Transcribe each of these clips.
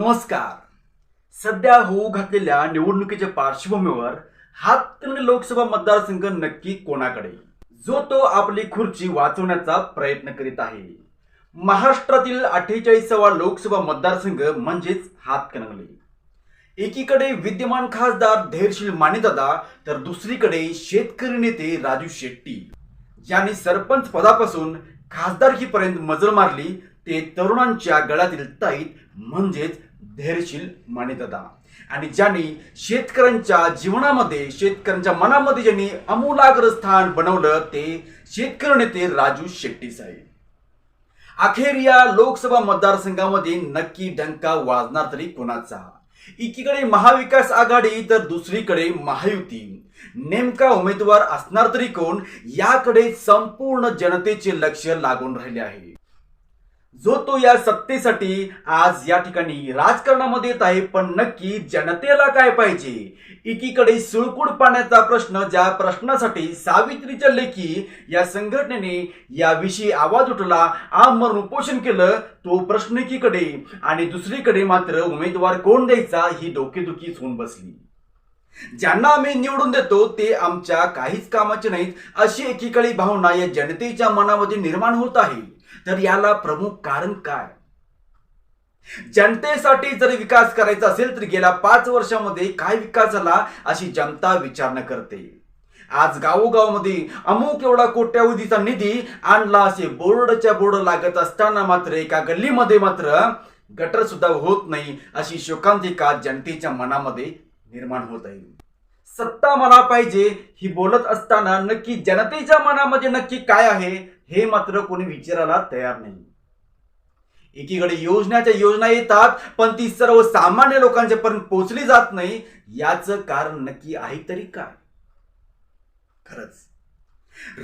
नमस्कार. सध्या होऊ घातलेल्या निवडणुकीच्या पार्श्वभूमीवर हातकणंगले लोकसभा मतदारसंघ नक्की कोणाकडे? जो तो आपली खुर्ची वाचवण्याचा प्रयत्न करीत आहे. महाराष्ट्रातील अठ्ठेचाळीसावा लोकसभा मतदारसंघ म्हणजेच हातकणंगले. एकीकडे विद्यमान खासदार धैर्यशील मानेदादा तर दुसरीकडे शेतकरी नेते राजू शेट्टी. ज्यांनी सरपंच पदापासून खासदारकीपर्यंत मजल मारली ते तरुणांच्या गळ्यातील ताईत म्हणजेच धैर्यशील मानेदादा आणि ज्यांनी शेतकऱ्यांच्या जीवनामध्ये शेतकऱ्यांच्या मनामध्ये ज्यांनी अमूलाग्र स्थान बनवलं ते शेतकरी नेते राजू शेट्टी साहेब. अखेर या लोकसभा मतदारसंघामध्ये नक्की डंका वाजणार तरी कोणाचा? एकीकडे महाविकास आघाडी तर दुसरीकडे महायुती. नेमका उमेदवार असणार तरी कोण? याकडे संपूर्ण जनतेचे लक्ष लागून राहिले आहे. जो तो या सत्तेसाठी आज या ठिकाणी राजकारणामध्ये येत आहे पण नक्की जनतेला काय पाहिजे? एकीकडे सुळकुड पाण्याचा प्रश्न ज्या प्रश्नासाठी सावित्रीच्या लेखी या संघटनेने याविषयी आवाज उठवला आमरण उपोषण केलं तो प्रश्न एकीकडे. आणि दुसरीकडे मात्र उमेदवार कोण द्यायचा ही डोकेदुखीच होऊन बसली. ज्यांना आम्ही निवडून देतो ते आमच्या काहीच कामाचे नाहीत अशी एकीकडे भावना या जनतेच्या मनामध्ये निर्माण होत आहे. तर याला प्रमुख कारण काय? जनतेसाठी जर विकास करायचा असेल तर गेल्या पाच वर्षामध्ये काय विकास झाला अशी जनता विचारणा करते. आज गावोगावमध्ये अमुक एवढा कोट्यावधीचा निधी आणला असे बोर्डच्या बोर्ड लागत असताना मात्र एका गल्लीमध्ये मात्र गटर सुद्धा होत नाही अशी शोकांतिका जनतेच्या मनामध्ये निर्माण होत आहे. सत्ता मला पाहिजे ही बोलत असताना नक्की जनतेच्या मनामध्ये नक्की काय आहे हे मात्र कोणी विचारायला तयार नाही. एकीकडे योजनाच्या योजना येतात पण ती सर्वसामान्य लोकांच्या पर्यंत पोहोचली जात नाही. याचं कारण नक्की आहे तरी काय? खरंच.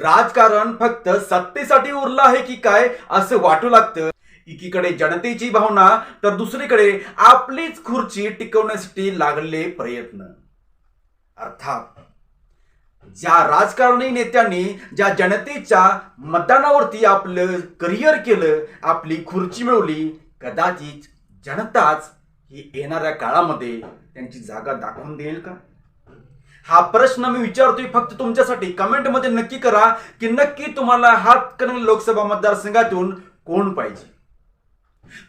राजकारण फक्त सत्तेसाठी उरलं आहे की काय असं वाटू लागतं. एकीकडे जनतेची भावना तर दुसरीकडे आपलीच खुर्ची टिकवण्यासाठी लागले प्रयत्न. अर्थात ज्या राजकारणी नेत्यांनी ज्या जनतेच्या मतदानावरती आपलं करिअर केलं आपली खुर्ची मिळवली कदाचित जनताच ही येणाऱ्या काळामध्ये त्यांची जागा दाखवून देईल का? हा प्रश्न मी विचारतोय फक्त तुमच्यासाठी. कमेंटमध्ये नक्की करा की नक्की तुम्हाला हातकणंगले लोकसभा मतदारसंघातून कोण पाहिजे?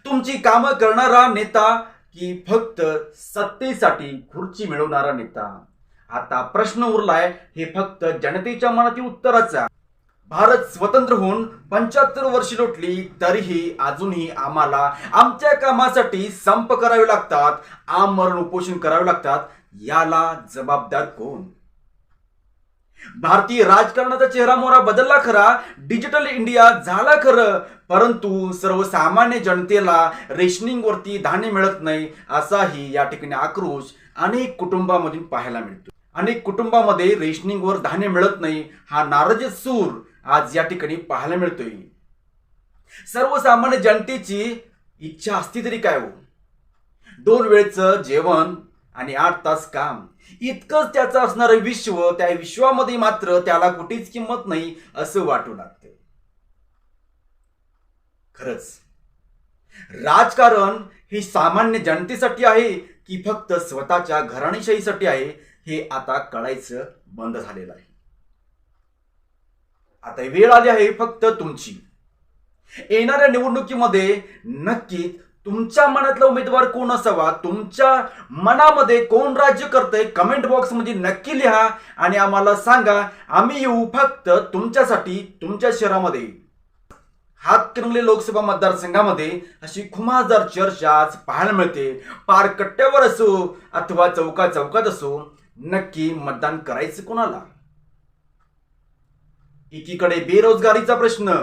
तुमची कामं करणारा नेता की फक्त सत्तेसाठी खुर्ची मिळवणारा नेता? आता प्रश्न उरलाय हे फक्त जनतेच्या मनातील उत्तराचा भारत स्वतंत्र होऊन पंच्याहत्तर वर्ष लोटली तरीही अजूनही आम्हाला आमच्या कामासाठी संप करावे लागतात आमरण उपोषण करावे लागतात याला जबाबदार कोण? भारतीय राजकारणाचा चेहरा मोहरा बदलला खरा डिजिटल इंडिया झाला खरं परंतु सर्वसामान्य जनतेला रेशनिंग वरती धान्य मिळत नाही असाही या ठिकाणी आक्रोश अनेक कुटुंबामधून पाहायला मिळतो. अनेक कुटुंबामध्ये रेशनिंगवर धान्य मिळत नाही हा नाराज सूर आज या ठिकाणी पाहायला मिळतोय. सर्वसामान्य जनतेची इच्छा असती तरी काय हो? दोन वेळचं जेवण आणि आठ तास काम. इतकंच त्याचं असणारं विश्व त्या विश्वामध्ये मात्र त्याला कुठेच किंमत नाही असं वाटू लागतं खरंच. राजकारण हे सामान्य जनतेसाठी आहे की फक्त स्वतःच्या घराणीशाहीसाठी आहे? हे आता कळायचं बंद झालेलं आहे. आता वेळ आली आहे फक्त तुमची. येणाऱ्या निवडणुकीमध्ये नक्कीच तुमच्या मनातला उमेदवार कोण असावा? तुमच्या मनामध्ये कोण राज्य करतंय? कमेंट बॉक्समध्ये नक्की लिहा आणि आम्हाला सांगा आम्ही येऊ फक्त तुमच्यासाठी तुमच्या शहरामध्ये. हातकणंगले लोकसभा मतदारसंघामध्ये अशी खुमाजार चर्चा आज पाहायला मिळते. पार कट्ट्यावर असो अथवा चौका चौकात असो नक्की मतदान करायचं कोणाला? एकीकडे बेरोजगारीचा प्रश्न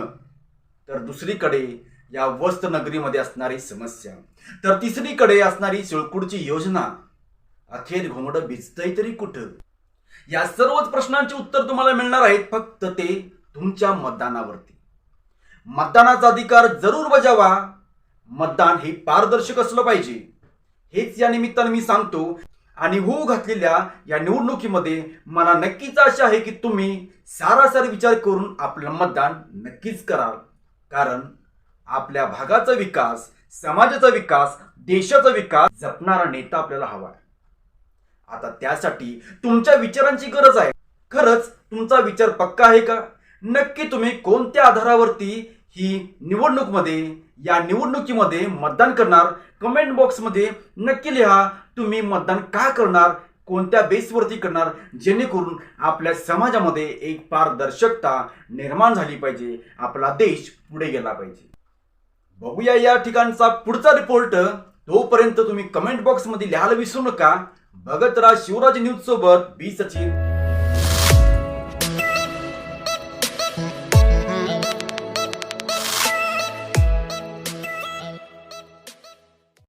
तर दुसरीकडे या वस्त नगरीमध्ये असणारी समस्या. तर तिसरीकडे असणारी शिळकुडची योजना. अखेर घोंगड भिजतय तरी कुठं? या सर्वच प्रश्नांची उत्तर तुम्हाला मिळणार आहेत फक्त ते तुमच्या मतदानावरती. मतदानाचा अधिकार जरूर बजावा. मतदान हे पारदर्शक असलं पाहिजे. हेच या निमित्ताने मी सांगतो. आणि होऊ घातलेल्या या निवडणुकीमध्ये मला नक्कीच आशा आहे की तुम्ही सारासार विचार करून आपलं मतदान नक्कीच कराल. कारण आपल्या भागाचा विकास समाजाचा विकास देशाचा विकास जपणारा नेता आपल्याला हवा आहे. आता त्यासाठी तुमच्या विचारांची गरज आहे. खरंच तुमचा विचार पक्का आहे का? नक्की तुम्ही कोणत्या आधारावरती ही निवडणूकमध्ये या निवडणुकीमध्ये मतदान करणार कमेंट बॉक्समध्ये नक्की लिहा तुम्ही मतदान का करणार कोणत्या बेसवरती करणार जेणेकरून आपल्या समाजामध्ये एक पारदर्शकता निर्माण झाली पाहिजे आपला देश पुढे गेला पाहिजे. बघूया या ठिकाणचा पुढचा रिपोर्ट तोपर्यंत तुम्ही कमेंट बॉक्समध्ये लिहायला विसरू नका. बघत राहा शिवराज न्यूज सोबत बी सचिन.